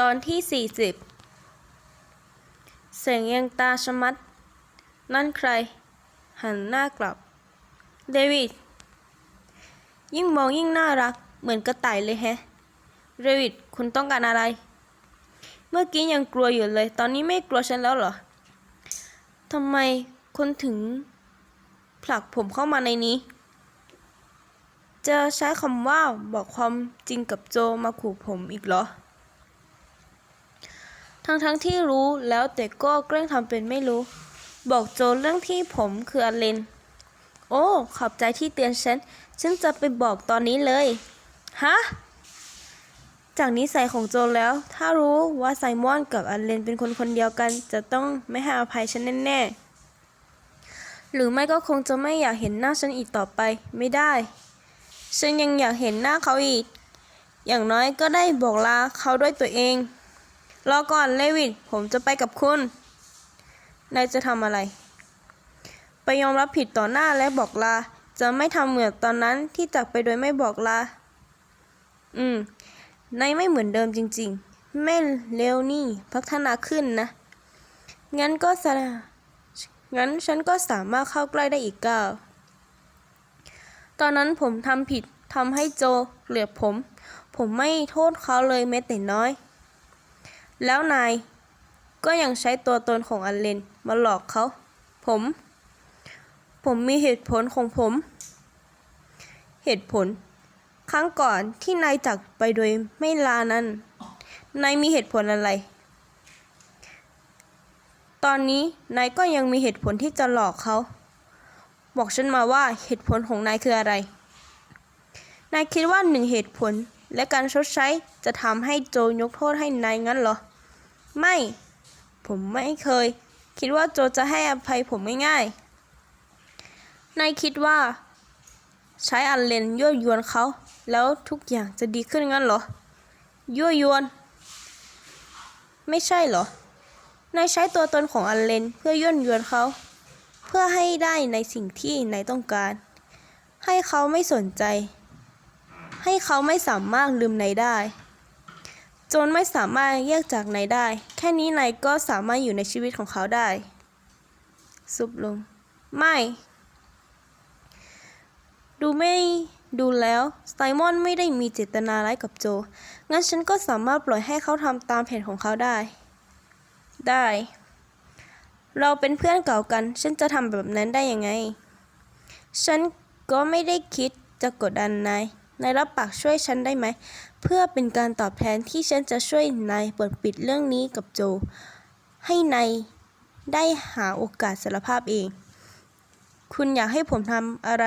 ตอนที่ 40 เสียงยังตาชะมัด นั่นใคร หันหน้ากลับ เดวิด ยิ่งมองยิ่งน่ารัก เหมือนกระต่ายเลยแฮะ เดวิด คุณต้องการอะไร เมื่อกี้ยังกลัวอยู่เลย ตอนนี้ไม่กลัวฉันแล้วเหรอ ทำไมคุณถึง ผลักผมเข้ามาในนี้ จะใช้คำว่าบอกความจริงกับโจมาขู่ผมอีกเหรอ ทั้งทั้งๆที่รู้แล้วแต่ก็แกล้งทำเป็นไม่รู้ บอกโจเรื่องที่ผมคืออเลน โอ้ ขอบใจที่เตือนฉัน ฉันจะไปบอกตอนนี้เลย ฮะ จากนิสัยของโจแล้ว ถ้ารู้ว่าไซมอนกับอเลนเป็นคนคนเดียวกัน จะต้องไม่ให้อภัยฉันแน่ๆ หรือไม่ก็คงจะไม่อยากเห็นหน้าฉันอีกต่อไป ไม่ได้ ฉันยังอยากเห็นหน้าเขาอีก อย่างน้อยก็ได้บอกลาเขาด้วยตัวเอง รอก่อนเลวิดผมจะไปกับคุณ นายจะทำอะไร ไปยอมรับผิดต่อหน้าและบอกลา จะไม่ทำเหมือนตอนนั้นที่จากไปโดยไม่บอกลา อืม นายไม่เหมือนเดิมจริงๆไม่เร็วนี่พัฒนาขึ้นนะ งั้นก็สงั้นฉันก็สามารถเข้าใกล้ได้อีกก้าวตอนนั้นผมทำผิดทำให้โจเกลียดผม ผมไม่โทษเขาเลยแม้แต่น้อย แล้วนายก็ยังใช้ตัวตนของอันเลนมาหลอกเขา ผม ผมมีเหตุผลของผม เหตุผล ครั้งก่อนที่นายจากไปโดยไม่ลานั้น นายมีเหตุผลอะไร ตอนนี้นายก็ยังมีเหตุผลที่จะหลอกเขา บอกฉันมาว่าเหตุผลของนายคืออะไร นายคิดว่าหนึ่งเหตุผล และการชดใช้จะทำให้โจยกโทษให้นายงั้นเหรอ ไม่ ผมไม่เคย คิดว่าโจจะให้อภัยผมง่ายๆ นายคิดว่า ใช้อันเลนยั่วยวนเขา แล้วทุกอย่างจะดีขึ้นงั้นเหรอ ยั่วยวน ไม่ใช่เหรอ นายใช้ตัวตนของอันเลนเพื่อยั่วยวนเขา เพื่อให้ได้ในสิ่งที่นายต้องการ ให้เขาไม่สนใจ ให้เขาไม่สามารถลืมนายได้ จนไม่สามารถแยกจากนายได้ แค่นี้นายก็สามารถอยู่ในชีวิตของเขาได้ ซุบลง ไม่ ดูไม่ดูแล้วไซมอนไม่ได้มีเจตนาร้ายกับโจ งั้นฉันก็สามารถปล่อยให้เขาทำตามแผนของเขาได้ ได้ เราเป็นเพื่อนเก่ากัน ฉันจะทำแบบนั้นได้ยังไง ฉันก็ไม่ได้คิดจะกดดันนาย นายรับปากช่วยฉันได้ไหม เพื่อเป็นการตอบแทนที่ฉันจะช่วยนายเปิดปิดเรื่องนี้กับโจ ให้นายได้หาโอกาสสารภาพเอง คุณอยากให้ผมทำอะไร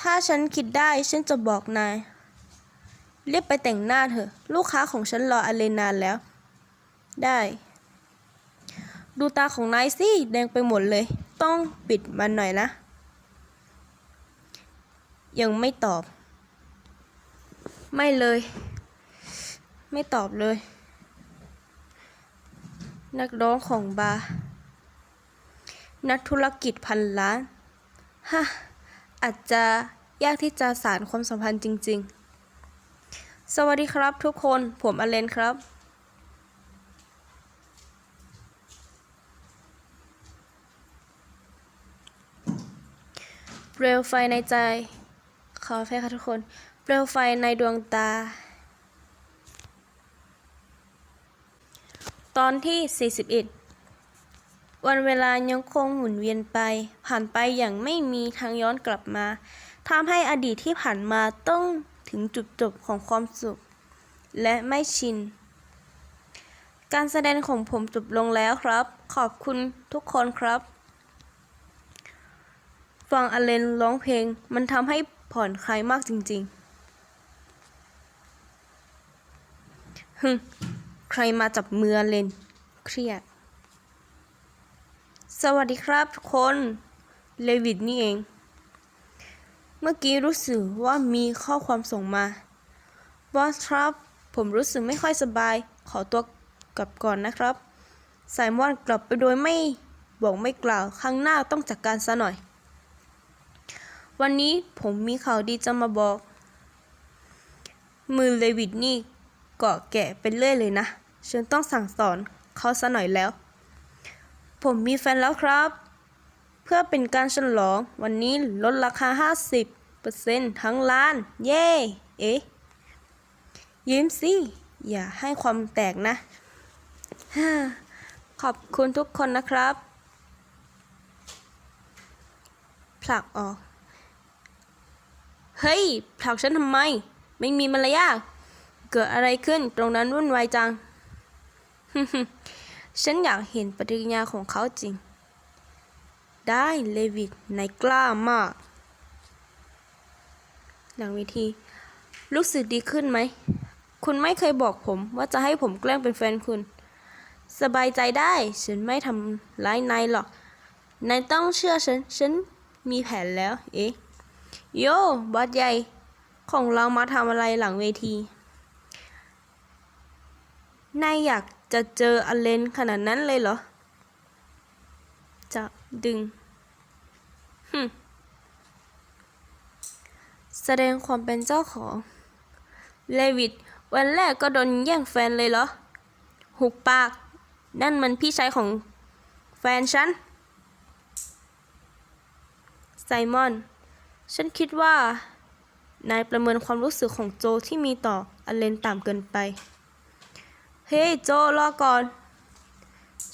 ถ้าฉันคิดได้ฉันจะบอกนายเรียบไปแต่งหน้าเถอะ ลูกค้าของฉันรออเลนนานแล้ว ได้ ดูตาของนายสิ แดงไปหมดเลย ต้องปิดมันหน่อยนะ ยังไม่ตอบ ไม่เลย ไม่ตอบเลย นักร้องของบาร์นักธุรกิจพันล้านฮะอาจจะยากที่จะสารความสัมพันธ์จริง ๆ สวัสดีครับทุกคนผมอเลนครับเปลวไฟในใจ ขออภัยค่ะทุกคน เปลวไฟในดวงตา ตอนที่ 41 วันเวลายังคงหมุนเวียนไป ผ่านไปอย่างไม่มีทางย้อนกลับมาทำให้อดีตที่ผ่านมาต้องถึงจุดจบของความสุข และไม่ชิน การแสดงของผมจบลงแล้วครับ ขอบคุณทุกคนครับ ฟังอเลนร้องเพลงมันทำให้ ผ่อนคลายมากจริงๆฮึใครมาจับมือเลนเครียด สวัสดีครับทุกคน เลวิดนี่เอง เมื่อกี้รู้สึกว่ามีข้อความส่งมา บอสครับ ผมรู้สึกไม่ค่อยสบาย ขอตัวกลับก่อนนะครับไซมอนกลับไปโดยไม่บอกไม่กล่าว ครั้งหน้าต้องจัดกการซะหน่อย วันนี้ผมมีข่าวดีจะมาบอก มือเลวิดนี่เกาะแกะเป็นเรื่อยเลยนะฉันต้องสั่งสอนเขาซะหน่อยแล้ว ผมมีแฟนแล้วครับ เพื่อเป็นการฉลอง วันนี้ลดราคา 50%ทั้งร้าน เย้เอ๊ะยิ้มสิ อย่าให้ความแตกนะ ขอบคุณทุกคนนะครับ ผลักออก เฮ้ยผลักฉันทำไม ไม่มีมารยาทเกิดอะไรขึ้นตรงนั้นวุ่นวายจัง ฉันอยากเห็นปฏิกิริยาของเขาจริง ได้เลวิตนายกล้ามาก หลังเวที รู้สึกดีขึ้นไหม คุณไม่เคยบอกผมว่าจะให้ผมแกล้งเป็นแฟนคุณ สบายใจได้ ฉันไม่ทำร้ายนายหรอก นายต้องเชื่อฉัน ฉันมีแผนแล้ว เอ๊ะ โยบอสใหญ่ของเรามาทำอะไรหลังเวที นายอยากจะเจออเลนขนาดนั้นเลยเหรอ จะดึงฮึแสดงความเป็นเจ้าของ เลวิต วันแรกก็โดนแย่งแฟนเลยเหรอ หุบปาก นั่นมันพี่ชายของแฟนฉัน ไซมอน ฉันคิดว่า นายประเมินความรู้สึกของโจที่มีต่ออเลนต่ำเกินไป เฮ้ย โจรอก่อน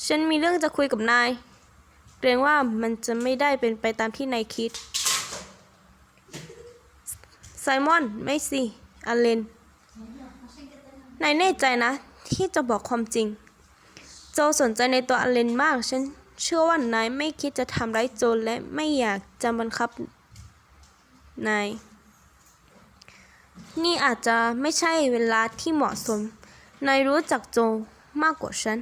ฉันมีเรื่องจะคุยกับนาย เกรงว่ามันจะไม่ได้เป็นไปตามที่นายคิด ไซมอน ไม่สิ อเลน นายแน่ใจนะ ที่จะบอกความจริง โจสนใจในตัวอเลนมาก ฉันเชื่อว่านายไม่คิดจะทำร้ายโจและไม่อยากจะบังคับ นาย นี่อาจจะไม่ใช่เวลาที่เหมาะสม นายรู้จักโจมากกว่าฉัน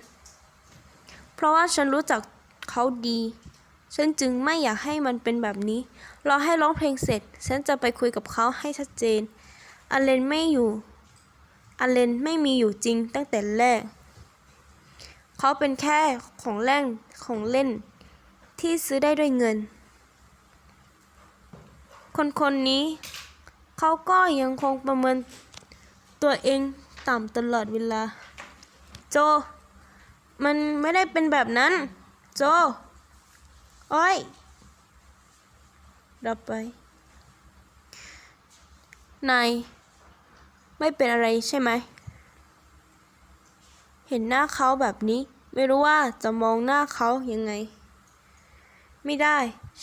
เพราะว่าฉันรู้จักเขาดี ฉันจึงไม่อยากให้มันเป็นแบบนี้ รอให้ร้องเพลงเสร็จ ฉันจะไปคุยกับเขาให้ชัดเจน อเลนไม่อยู่ อเลนไม่มีอยู่จริงตั้งแต่แรก เขาเป็นแค่ของเล่นของเล่นที่ซื้อได้ด้วยเงิน คนคนนี้ เขาก็ยังคงประเมินตัวเองต่ำตลอดเวลา โจ มันไม่ได้เป็นแบบนั้น โจ โอ้ยรับไป นาย ไม่เป็นอะไรใช่ไหม เห็นหน้าเขาแบบนี้ ไม่รู้ว่าจะมองหน้าเขายังไง ไม่ได้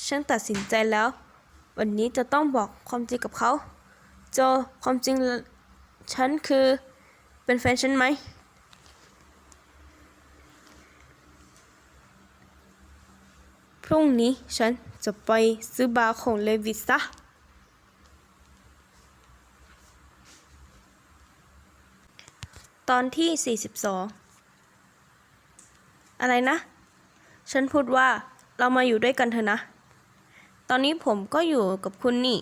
ฉันตัดสินใจแล้ว วันนี้จะต้องบอกความจริงกับเขาโจความจริงฉันคือเป็นแฟนฉันไหม พรุ่งนี้ฉันจะไปซื้อบาร์ของเลวิสซะตอนที่ 42 อะไรนะ ฉันพูดว่าเรามาอยู่ด้วยกันเถอะนะ ตอนนี้ผมก็อยู่กับคุณนี่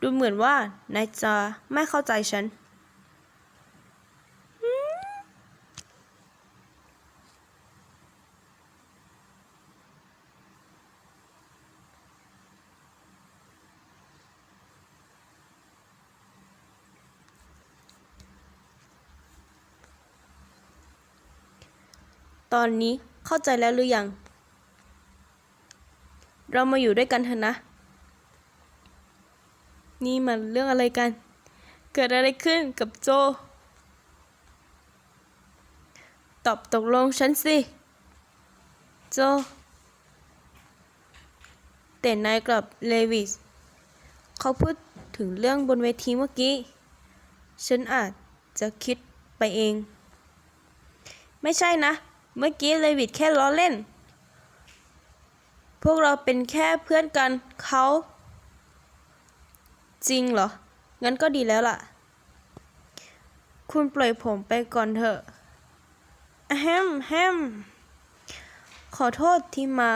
ดูเหมือนว่านายจะไม่เข้าใจฉัน ตอนนี้เข้าใจแล้วหรือยัง เรามาอยู่ด้วยกันเถอะนะ นี่มันเรื่องอะไรกัน เกิดอะไรขึ้นกับโจ ตอบตกลงฉันสิ โจ แต่นายกับเลวิส เขาพูดถึงเรื่องบนเวทีเมื่อกี้ ฉันอาจจะคิดไปเอง ไม่ใช่นะ เมื่อกี้เลวิดแค่ล้อเล่น พวกเราเป็นแค่เพื่อนกันเขาจริงเหรอ งั้นก็ดีแล้วล่ะ คุณปล่อยผมไปก่อนเถอะแฮมแฮมขอโทษที่มา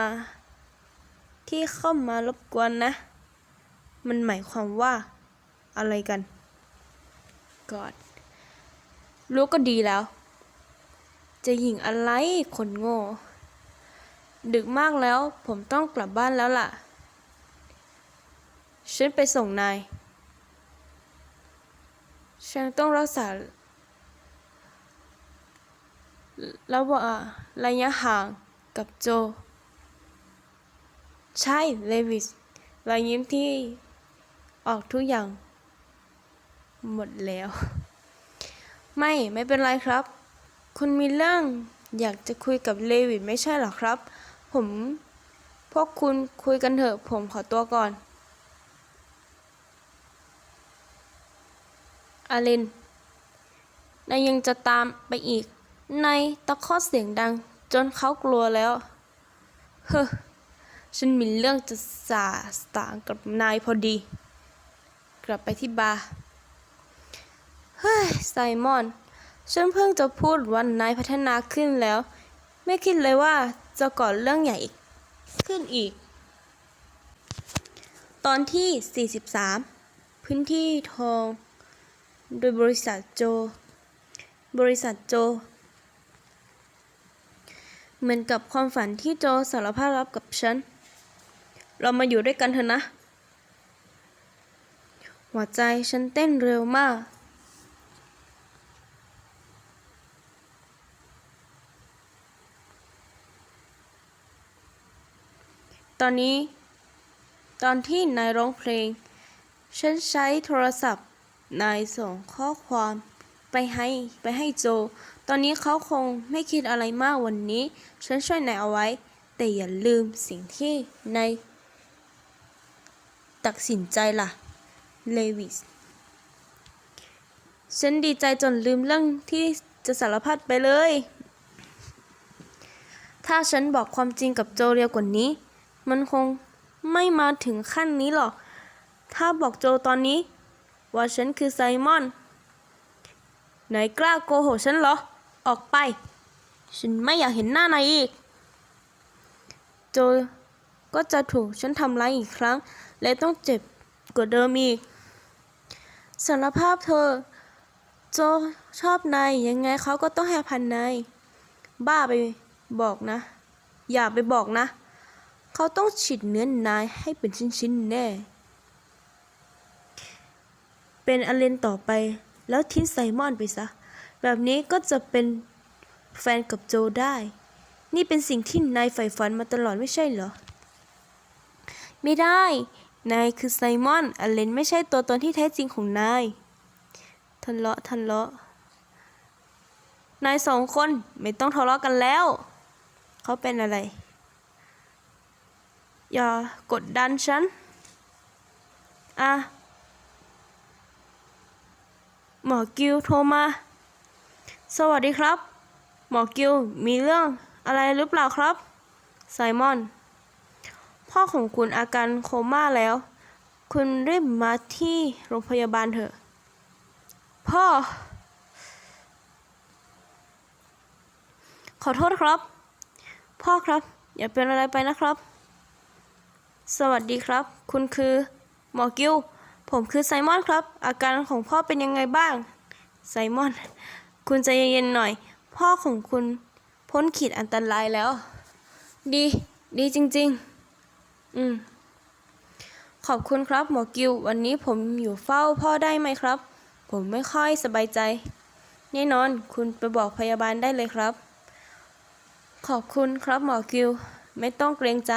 ที่เข้ามารบกวนนะ มันหมายความว่าอะไรกันกอดรู้ก็ดีแล้ว จะยิงอะไรคนโง่ ดึกมากแล้ว ผมต้องกลับบ้านแล้วล่ะ ฉันไปส่งนาย ฉันต้องรักษาระหว่างระยะห่างกับโจ ใช่ เลวิสรอยยิ้มที่ออกทุกอย่าง หมดแล้ว ไม่ ไม่เป็นไรครับ คุณมีเรื่องอยากจะคุยกับเลวิสไม่ใช่หรอครับ ผม พวกคุณคุยกันเถอะผมขอตัวก่อน อาลิน นายยังจะตามไปอีก นายตะคอกเสียงดัง จนเขากลัวแล้ว เฮ้อ ฉันมีเรื่องจะสาสางกับนายพอดี กลับไปที่บาร์ เฮ้ย ไซมอน ฉันเพิ่งจะพูดว่านายพัฒนาขึ้นแล้ว ไม่คิดเลยว่า จะก่อเรื่องใหญ่ขึ้นอีก ตอนที่ 43 พื้นที่ทอง โดยบริษัทโจ บริษัทโจ เหมือนกับความฝันที่โจสารภาพรับกับฉัน เรามาอยู่ด้วยกันเถอะนะ หัวใจฉันเต้นเร็วมาก ตอนนี้ ตอนที่นายร้องเพลง ฉันใช้โทรศัพท์ นายส่งข้อความไปให้ไปให้โจ ตอนนี้เขาคงไม่คิดอะไรมากวันนี้ ฉันช่วยนายเอาไว้ แต่อย่าลืมสิ่งที่นายตัดสินใจล่ะ เลวิส ฉันดีใจจนลืมเรื่องที่จะสารพัดไปเลย ถ้าฉันบอกความจริงกับโจเร็วกว่านี้ มันคงไม่มาถึงขั้นนี้หรอก ถ้าบอกโจตอนนี้ ว่าฉันคือไซมอน ไหนกล้าโกหกฉันเหรอ ออกไป ฉันไม่อยากเห็นหน้านายอีก โจก็จะถูกฉันทำร้ายอีกครั้ง และต้องเจ็บกว่าเดิมอีกสารภาพเธอ โจชอบนายยังไงเขาก็ต้องให้พันนายบ้าไปบอกนะ อย่าไปบอกนะ เขาต้องฉีดเนื้อนายให้เป็นชิ้นๆแน่ เป็นอเลนต่อไป แล้วทิ้งไซมอนไปซะ แบบนี้ก็จะเป็นแฟนกับโจได้ นี่เป็นสิ่งที่นายใฝ่ฝันมาตลอดไม่ใช่เหรอ ไม่ได้ นายคือไซมอน อเลนไม่ใช่ตัวตนที่แท้จริงของนายทะเลาะทะเลาะนายสองคนไม่ต้องทะเลาะกันแล้ว เขาเป็นอะไร อย่ากดดันฉัน อะ หมอกิวโทรมา สวัสดีครับ หมอกิวมีเรื่องอะไรหรือเปล่าครับ ไซมอน พ่อของคุณอาการโคม่าแล้ว คุณรีบมาที่โรงพยาบาลเถอะ พ่อ ขอโทษครับ พ่อครับ อย่าเป็นอะไรไปนะครับ สวัสดีครับ คุณคือหมอกิว ผมคือไซมอนครับ อาการของพ่อเป็นยังไงบ้าง ไซมอน คุณใจเย็นๆหน่อย พ่อของคุณพ้นขีดอันตรายแล้ว ดี ดีจริง ๆ อืม ขอบคุณครับ หมอกิว วันนี้ผมอยู่เฝ้าพ่อได้ไหมครับ ผมไม่ค่อยสบายใจ แน่นอน คุณไปบอกพยาบาลได้เลยครับ ขอบคุณครับหมอกิว ไม่ต้องเกรงใจ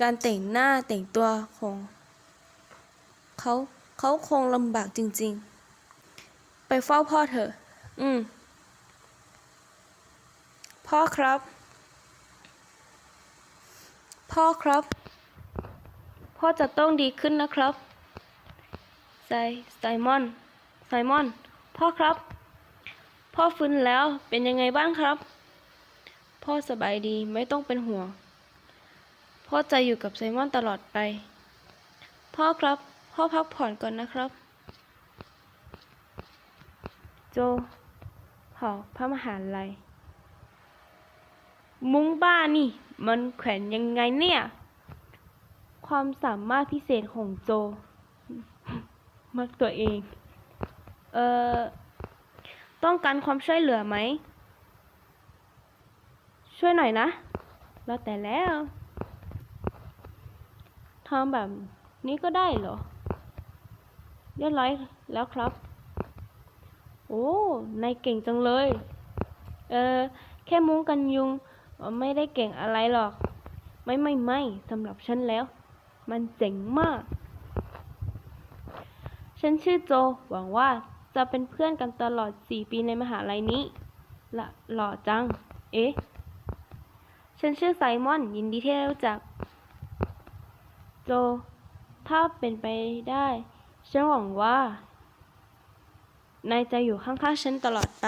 การแต่งหน้าแต่งตัวของเขาเขาคงลำบากจริง ๆ ไปเฝ้าพ่อเถอะ อืม พ่อครับ พ่อครับ พ่อจะต้องดีขึ้นนะครับไซไซมอน ไซมอน พ่อครับ พ่อฟื้นแล้วเป็นยังไงบ้างครับ พ่อสบายดีไม่ต้องเป็นห่วง พ่อจะอยู่กับไซมอนตลอดไป พ่อครับ พ่อพักผ่อนก่อนนะครับ โจหอพระมหาลัย มุ้งบ้านี่ มันแขวนยังไงเนี่ย ความสามารถพิเศษของโจ มักตัวเอง เอ่อ ต้องการความช่วยเหลือไหม ช่วยหน่อยนะ แล้วแต่แล้ว ทำแบบนี้ก็ได้เหรอ เรียบร้อยแล้วครับ โอ้นายเก่งจังเลย เออแค่มุ้งกันยุงไม่ได้เก่งอะไรหรอก ไม่ไม่ไม่สำหรับฉันแล้ว มันเจ๋งมาก ฉันชื่อโจ หวังว่าจะเป็นเพื่อนกันตลอด4ปีในมหาลัยนี้ละหล่อจัง เอ๊ะ ฉันชื่อไซมอน ยินดีที่ได้รู้จัก โจถ้าเป็นไปได้ ฉันหวังว่านายจะอยู่ข้างๆฉันตลอดไป